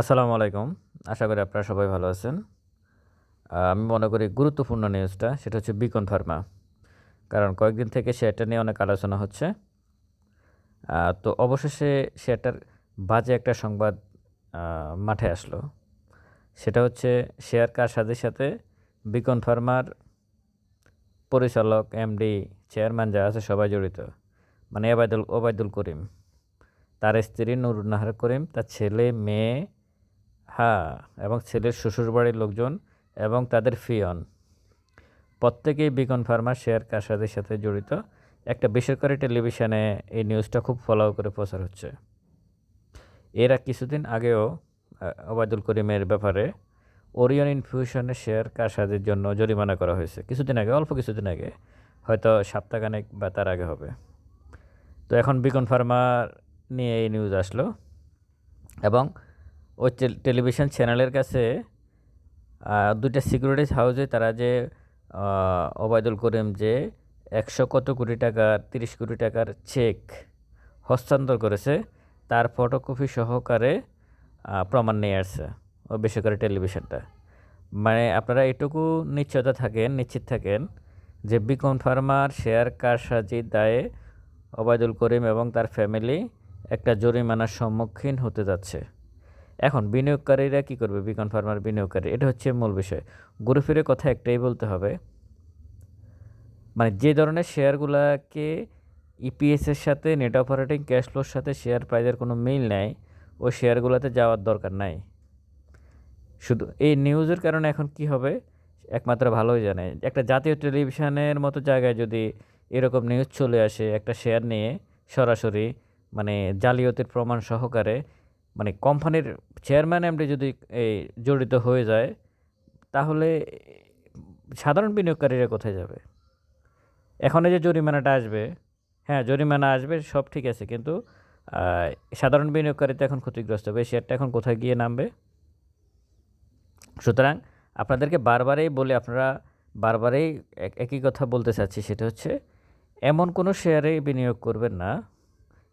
আসসালামু আলাইকুম। আশা করি আপনারা সবাই ভালো আছেন। আমি মনে করি গুরুত্বপূর্ণ নিউজটা সেটা হচ্ছে বিকন ফার্মা কারণ কয়েকদিন থেকে শেয়ারটা নিয়ে অনেক আলোচনা হচ্ছে। তো অবশেষে শেয়ারটার বাজে একটা সংবাদ মাঠে আসলো। সেটা হচ্ছে শেয়ার কার সাথে সাথে বিকন ফার্মার পরিচালক এমডি চেয়ারম্যান যা আছে সবাই জড়িত। মানে ওবায়দুল ওবায়দুল করিম। তার স্ত্রী নুরুন্নাহার করিম, তার ছেলে, মেয়ে হ্যাঁ এবং ছেলের শ্বশুরবাড়ির লোকজন এবং তাদের ফিয়ন। প্রত্যেকেই বিকন ফার্মার শেয়ার কারসাদের সাথে জড়িত। একটা বেসরকারি টেলিভিশনে এই নিউজটা খুব ফলো করে প্রচার হচ্ছে। এরা কিছুদিন আগেও ওবায়দুল করিমের ব্যাপারে ওরিয়ন ইনফিউশনের শেয়ার কারসাদের জন্য জরিমানা করা হয়েছে। কিছুদিন আগে, অল্প কিছুদিন আগে, হয়তো সপ্তাহখানেক বা তার আগে হবে। তো এখন বিকন ফার্মার নিয়ে এই নিউজ আসলো এবং ওই টেল- টেলিভিশন চ্যানেলের কাছে দুইটা সিকিউরিটিজ হাউসে তারা যে ওবায়দুল করিম যে একশো কত কোটি টাকার তিরিশ কোটি টাকার চেক হস্তান্তর করেছে, তার ফটোকপি সহকারে প্রমাণ নিয়ে আসছে, ও বেসরকারি টেলিভিশনটা। মানে আপনারা এটুকু নিশ্চয়তা থাকেন, নিশ্চিত থাকেন যে বিকন ফার্মার শেয়ার কারসাজির দায়ে ওবায়দুল করিম এবং তার ফ্যামিলি একটা জরিমানার সম্মুখীন হতে যাচ্ছে। এখন বিনিয়োগকারীরা কি করবে? বিকন ফার্মার বিনিয়োগকারী, এটা হচ্ছে মূল বিষয়। ঘুরে ফিরে কথা একটাই বলতে হবে মানে যে ধরনের শেয়ারগুলোকে ইপিএসের সাথে নেট অপারেটিং ক্যাশ ফ্লোর সাথে শেয়ার প্রাইজের কোনো মিল নেই, ওই শেয়ারগুলোতে যাওয়ার দরকার নাই। শুধু এই নিউজের কারণে এখন কি হবে? একমাত্র ভালোই জানে। একটা জাতীয় টেলিভিশনের মতো জায়গায় যদি এরকম নিউজ চলে আসে, একটা শেয়ার নিয়ে সরাসরি মানে জালিয়াতির প্রমাণ সহকারে মানে কোম্পানির চেয়ারম্যান এমডি যদি এই জড়িত হয়ে যায়, তাহলে সাধারণ বিনিয়োগকারীরা কোথায় যাবে? এখন এই যে জরিমানাটা আসবে হ্যাঁ জরিমানা আসবে, সব ঠিক আছে, কিন্তু সাধারণ বিনিয়োগকারী তো এখন ক্ষতিগ্রস্ত হবে শেয়ারটা এখন কোথায় গিয়ে নামবে? সুতরাং আপনাদেরকে বারবারই বলে, আপনারা বারবারই এক- একই কথা বলতে চাচ্ছি, সেটা হচ্ছে, এমন কোনো শেয়ারে বিনিয়োগ করবেন না,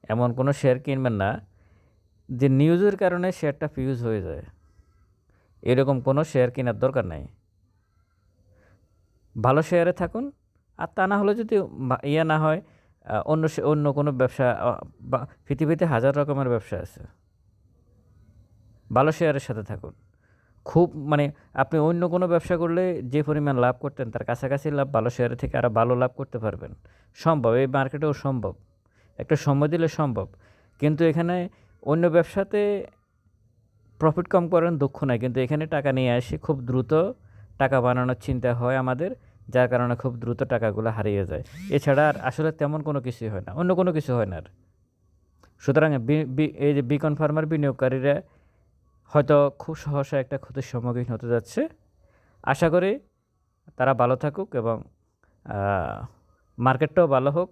এমন কোনো শেয়ার কিনবেন না যে নিউজের কারণে শেয়ারটা ফিউজ হয়ে যায়। এরকম কোনো শেয়ার কেনার দরকার নাই। ভালো শেয়ারে থাকুন, আর তা না হলে যদি ইয়ে না হয় অন্য অন্য কোনো ব্যবসা বা পৃথিবীতে হাজার রকমের ব্যবসা আছে। ভালো শেয়ারের সাথে থাকুন। খুব মানে আপনি অন্য কোনো ব্যবসা করলে যে পরিমাণ লাভ করতেন, তার কাছাকাছি লাভ ভালো শেয়ারের থেকে আরও ভালো লাভ করতে পারবেন। সম্ভব, এই মার্কেটেও সম্ভব। একটা সময় দিলে সম্ভব। কিন্তু এখানে অন্য ব্যবসাতে প্রফিট কম করেন দুঃখ নাই, কিন্তু এখানে টাকা নিয়ে আসি খুব দ্রুত টাকা বানানোর চিন্তা হয় আমাদের, যার কারণে খুব দ্রুত টাকাগুলো হারিয়ে যায়। এছাড়া আর আসলে তেমন কোনো কিছুই হয় না, অন্য কোনো কিছু হয় না আর। সুতরাং এই যে বিকন ফার্মার বিনিয়োগকারীরা হয়তো খুব সহসা একটা ক্ষতির সম্মুখীন হতে যাচ্ছে। আশা করি তারা ভালো থাকুক এবং মার্কেটটাও ভালো হোক,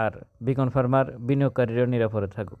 আর বিকন ফার্মার বিনিয়োগকারীরাও নিরাপদে থাকুক।